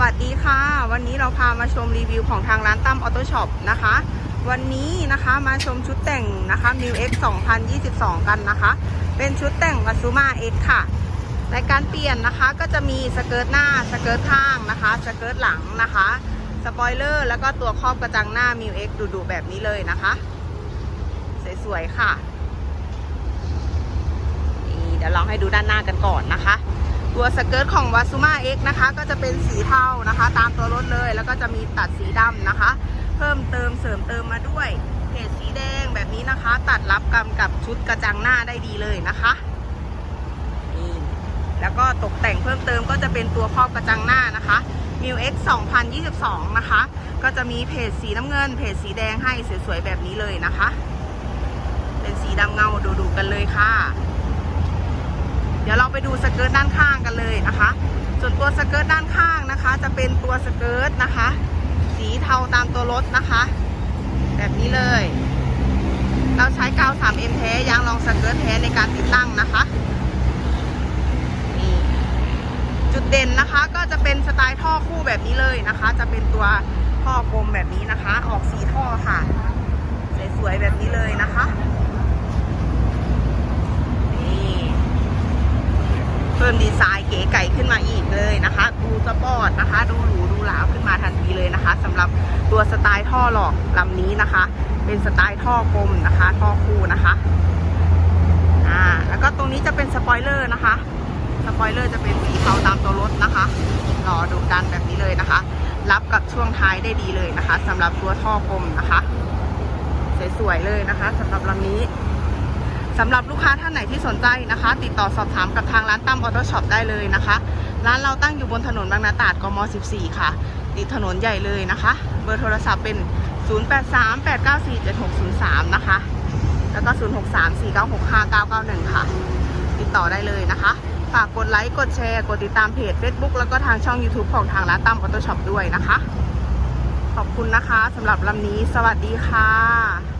วัสดีค่ะ วันนี้เราพามาชมรีวิวของทางร้านตั้มออโต้ช็อปนะคะ วันนี้นะคะมาชมชุดแต่งนะคะ m i w X 2022 กันนะคะ เป็นชุดแต่ง w a s u m a X ค่ะในการเปลี่ยนนะคะก็จะมีสเกิร์ตหน้าสเกิร์ตข้างนะคะสเกิร์ตหลังนะคะสปอยเลอร์แล้วก็ตัวครอบกระจังหน้า m i w X ดูๆแบบนี้เลยนะคะ สวยๆค่ะนี่เดี๋ยวลองให้ดูด้านหน้ากันก่อนนะคะ ตัวสเกิร์ตของวาซูมา X นะคะ ก็จะเป็นสีเทานะคะ ตามตัวรถเลย แล้วก็จะมีตัดสีดำนะคะ เพิ่มเติมเสริมเติมมาด้วยเพจสีแดงแบบนี้นะคะ ตัดรับกันกับชุดกระจังหน้าได้ดีเลยนะคะนี่แล้วก็ตกแต่งเพิ่มเติมก็จะเป็นตัวครอบกระจังหน้านะคะ m i w X 2022 นะคะ ก็จะมีเพจสีน้ำเงิน เพจสีแดงให้สวยๆแบบนี้เลยนะคะ เป็นสีดำเงาดูๆกันเลยค่ะ เดี๋ยวเราไปดูสเกิร์ตด้านข้าง นเลยนะคะ ส่วนตัวสเกิร์ตด้านข้างนะคะ จะเป็นตัวสเกิร์ตนะคะ สีเทาตามตัวรถนะคะ แบบนี้เลย เราใช้กาว 3M แท้ยางรองสเกิร์ตแท้ในการติดตั้งนะคะนี่จุดเด่นนะคะก็จะเป็นสไตล์ท่อคู่แบบนี้เลยนะคะ จะเป็นตัวท่อกลมแบบนี้นะคะ ออกสีท่อค่ะ สวยๆแบบนี้เลยนะคะนี่เพิ่มดีไซน์เก๋ ไก่ขึ้นมาอีกเลยนะคะ ดูสปอร์ตนะคะ ดูหรูดูหราขึ้นมาทันทีเลยนะคะสำหรับตัวสไตล์ท่อหลอกลำนี้นะคะ เป็นสไตล์ท่อกลมนะคะ ท่อคู่นะคะอ่าแล้วก็ตรงนี้จะเป็นสปอยเลอร์นะคะสปอยเลอร์จะเป็นสีเทาตามตัวรถนะคะรอดูกันแบบนี้เลยนะคะ รับกับช่วงท้ายได้ดีเลยนะคะสำหรับตัวท่อกลมนะคะ สวยๆเลยนะคะสำหรับลำนี้ สำหรับลูกค้าท่านไหนที่สนใจนะคะ ติดต่อสอบถามกับทางร้านตั้มออโต้ช็อปได้เลยนะคะ ร้านเราตั้งอยู่บนถนนบางนาตราดกม 14 ค่ะ ติดถนนใหญ่เลยนะคะ เบอร์โทรศัพท์เป็น 0838947603 นะคะ แล้วก็ 0634965991 ค่ะ ติดต่อได้เลยนะคะ ฝากกดไลค์ กดแชร์ กดติดตามเพจ Facebook แล้วก็ทางช่อง YouTube ของทางร้านตั้มออโต้ช็อปด้วยนะคะ ขอบคุณนะคะสำหรับลำนี้ สวัสดีค่ะ